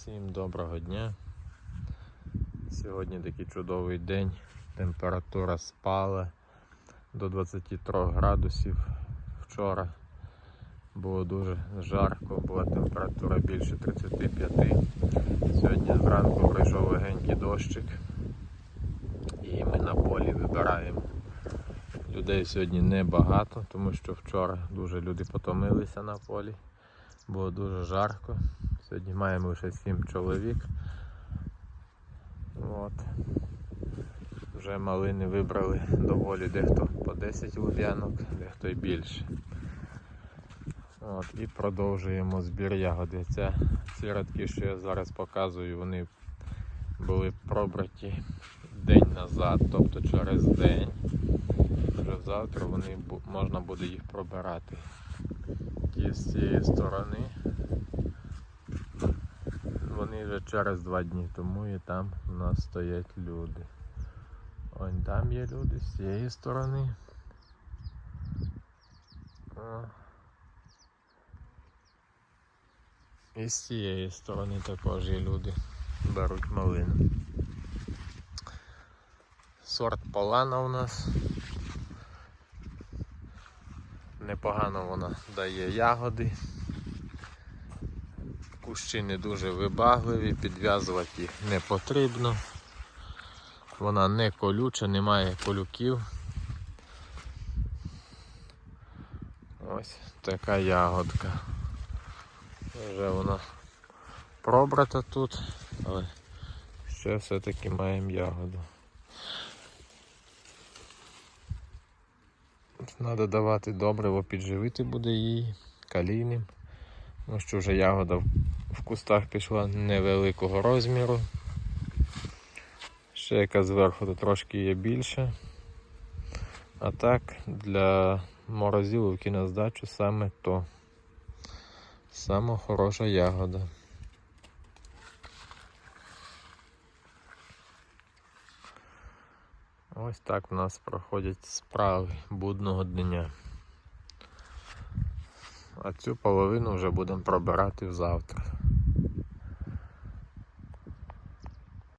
Всім доброго дня. Сьогодні такий чудовий день. Температура спала до 23 градусів. Вчора було дуже жарко, була температура більше 35. Сьогодні зранку прийшов легенький дощик і ми на полі вибираємо. Людей сьогодні небагато, тому що вчора дуже люди потомилися на полі. Було дуже жарко. Сьогодні маємо лише 7 чоловік. От. Вже малини вибрали доволі дехто по 10 луб'янок, дехто й більше. От, і продовжуємо збір ягоди. Ця, ці радки, що я зараз показую, вони були пробраті день назад, тобто через день. Вже завтра вони можна буде їх пробирати. Ті з цієї сторони. Вони вже через два дні, тому і там у нас стоять люди. Ось там є люди з цієї сторони. І з цієї сторони також є люди. Беруть малину. Сорт Полана у нас. Непогано вона дає ягоди. Кущі не дуже вибагливі, підв'язувати їх не потрібно. Вона не колюча, немає колюків. Ось така ягодка. Вже вона пробрата тут, але ще все-таки маємо ягоду. Треба давати добриво, підживити буде її калійним. Ну що вже ягода в кустах пішла невеликого розміру. Ще яка зверху то трошки є більше. А так для морозиловки на здачу саме то. Саме хороша ягода. Ось так в нас проходять справи будного дня. А цю половину вже будемо пробирати завтра.